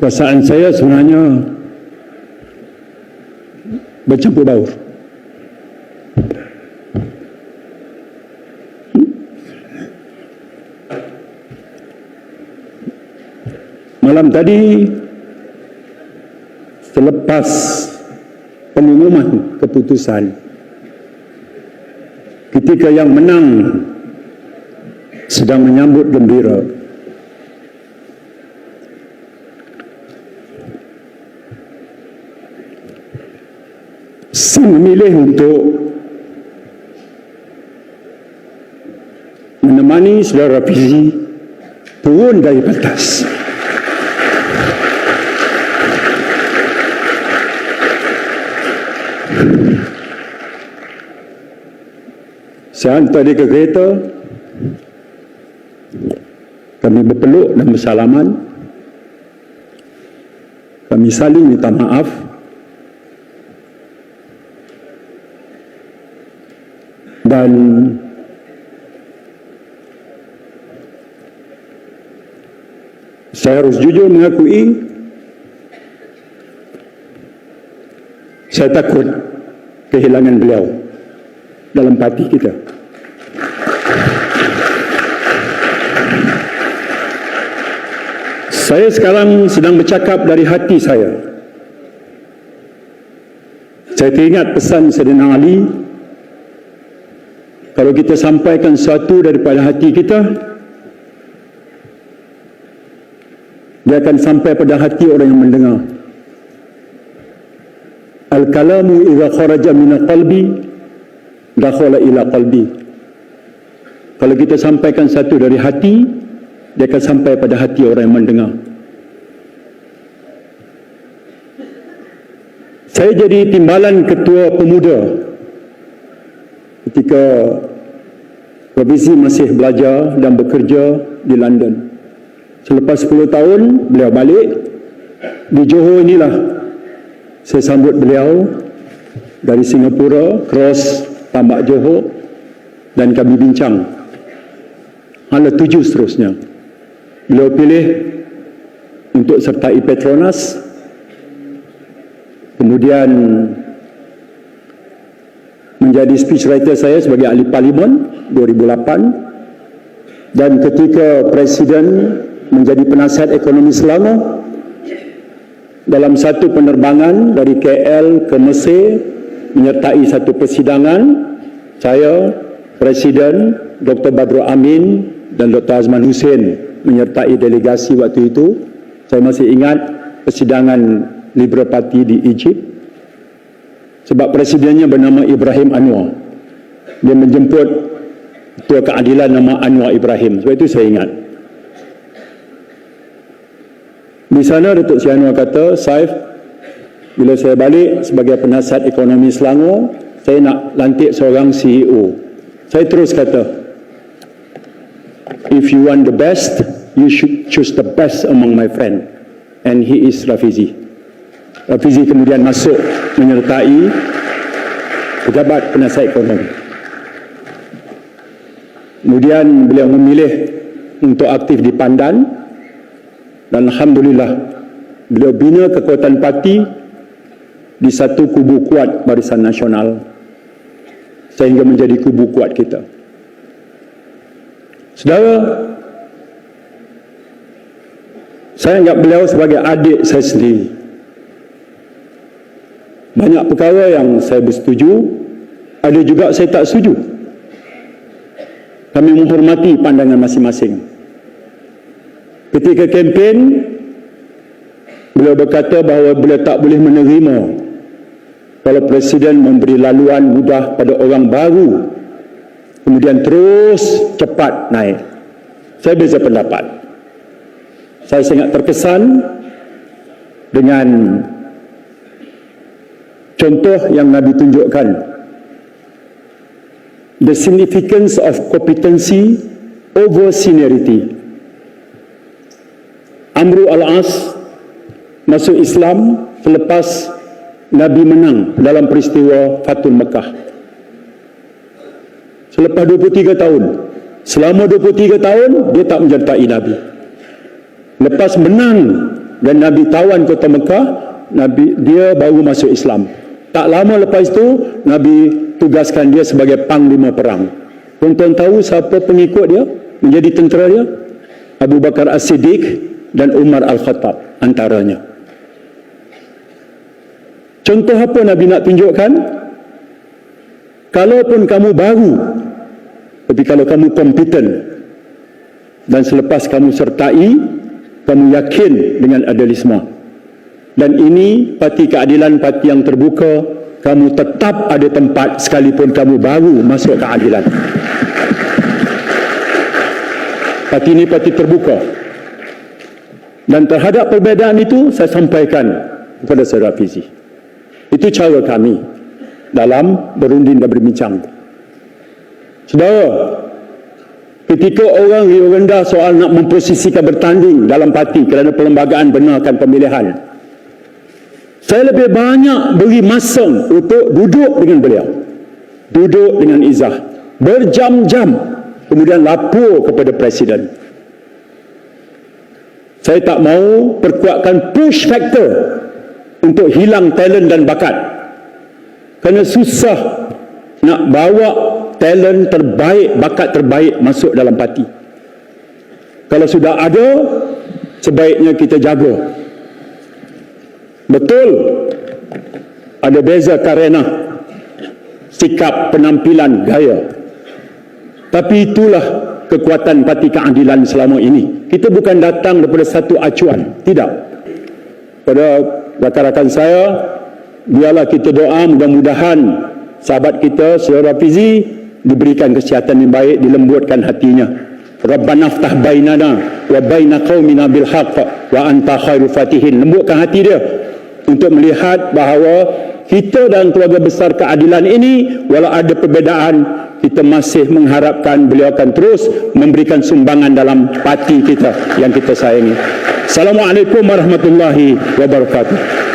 perasaan saya sebenarnya bercampur baur. Malam tadi selepas pengumuman keputusan ketika yang menang sedang menyambut gembira saya memilih untuk menemani saudara Fizi turun dari batas. Saya hantar dia ke kereta. Kami berpeluk dan bersalaman. Kami saling minta maaf. Dan saya harus jujur mengakui saya takut kehilangan beliau dalam parti kita. Saya sekarang sedang bercakap dari hati saya. Saya teringat pesan Sayyidina Ali kalau kita sampaikan sesuatu daripada hati kita dia akan sampai pada hati orang yang mendengar. Al-kalamu idza kharaja min qalbi dakhala ila qalbi. Kalau kita sampaikan satu dari hati, dia akan sampai pada hati orang yang mendengar. Saya jadi timbalan ketua pemuda ketika Provisi masih belajar dan bekerja di London. Selepas 10 tahun, beliau balik. Di Johor inilah saya sambut beliau dari Singapura, cross Tambak Johor dan kami bincang. Hala tujuh seterusnya. Beliau pilih untuk sertai Petronas. Kemudian menjadi speechwriter saya sebagai ahli parlimen 2008 dan ketika presiden menjadi penasihat ekonomi Selangor dalam satu penerbangan dari KL ke Mesir menyertai satu persidangan saya presiden Dr Badrul Amin dan Dr Azman Hussein menyertai delegasi waktu itu. Saya masih ingat persidangan Liberal Party di Egypt sebab presidennya bernama Ibrahim Anwar. Dia menjemput ketua keadilan nama Anwar Ibrahim. Sebab itu saya ingat. Di sana Datuk Sri Anwar kata Saif bila saya balik sebagai penasihat ekonomi Selangor saya nak lantik seorang CEO saya terus kata if you want the best you should choose the best among my friend. And he is Rafizi Rafizi kemudian masuk menyertai pejabat penasihat ekonomi kemudian beliau memilih untuk aktif di Pandan dan Alhamdulillah beliau bina kekuatan parti di satu kubu kuat Barisan Nasional sehingga menjadi kubu kuat kita. Saudara, saya anggap beliau sebagai adik saya sendiri. Banyak perkara yang saya bersetuju, ada juga saya tak setuju. Kami menghormati pandangan masing-masing. Ketika kempen beliau berkata bahawa beliau tak boleh menerima kalau presiden memberi laluan mudah pada orang baru kemudian terus cepat naik. Saya beza pendapat. Saya sangat terkesan dengan contoh yang Nabi tunjukkan. The significance of competency over seniority. Amru al-As masuk Islam selepas Nabi menang dalam peristiwa Fatul Mekah. Selepas 23 tahun. Selama 23 tahun, dia tak menyertai Nabi. Lepas menang dan Nabi tawan kota Mekah, Nabi dia baru masuk Islam. Tak lama lepas itu Nabi tugaskan dia sebagai panglima perang. Tuan-tuan tahu siapa pengikut dia menjadi tentera dia? Abu Bakar As-Siddiq dan Umar Al-Khattab antaranya. Contoh apa Nabi nak tunjukkan? Kalaupun kamu baru, tapi kalau kamu kompeten dan selepas kamu sertai, kamu yakin dengan idealisme. Dan ini parti keadilan parti yang terbuka, kamu tetap ada tempat sekalipun kamu baru masuk keadilan. Parti ini parti terbuka. Dan terhadap perbezaan itu, saya sampaikan kepada saudara Fizi. Itu cara kami dalam berunding dan berbincang. Saudara, ketika orang Rio rendah soal nak memposisikan bertanding dalam parti kerana perlembagaan benarkan pemilihan, saya lebih banyak beri masa untuk duduk dengan beliau. Duduk dengan Izzah. Berjam-jam. Kemudian lapor kepada Presiden. Saya tak mau perkuatkan push factor untuk hilang talent dan bakat. Kerana susah nak bawa talent terbaik, bakat terbaik masuk dalam parti. Kalau sudah ada, sebaiknya kita jaga. Betul, ada beza karena sikap, penampilan, gaya. Tapi itulah kekuatan parti keadilan selama ini. Kita bukan datang daripada satu acuan. Tidak. Pada rakan-rakan saya, biarlah kita doa mudah-mudahan sahabat kita, saudara Fizi, diberikan kesihatan yang baik, dilembutkan hatinya. Rabbana ftah bainana wa baina qaumina bil haqq wa anta khairu fatihin. Lembutkan hati dia untuk melihat bahawa kita dan keluarga besar keadilan ini walau ada perbezaan kita masih mengharapkan beliau akan terus memberikan sumbangan dalam parti kita yang kita sayangi. Assalamualaikum warahmatullahi wabarakatuh.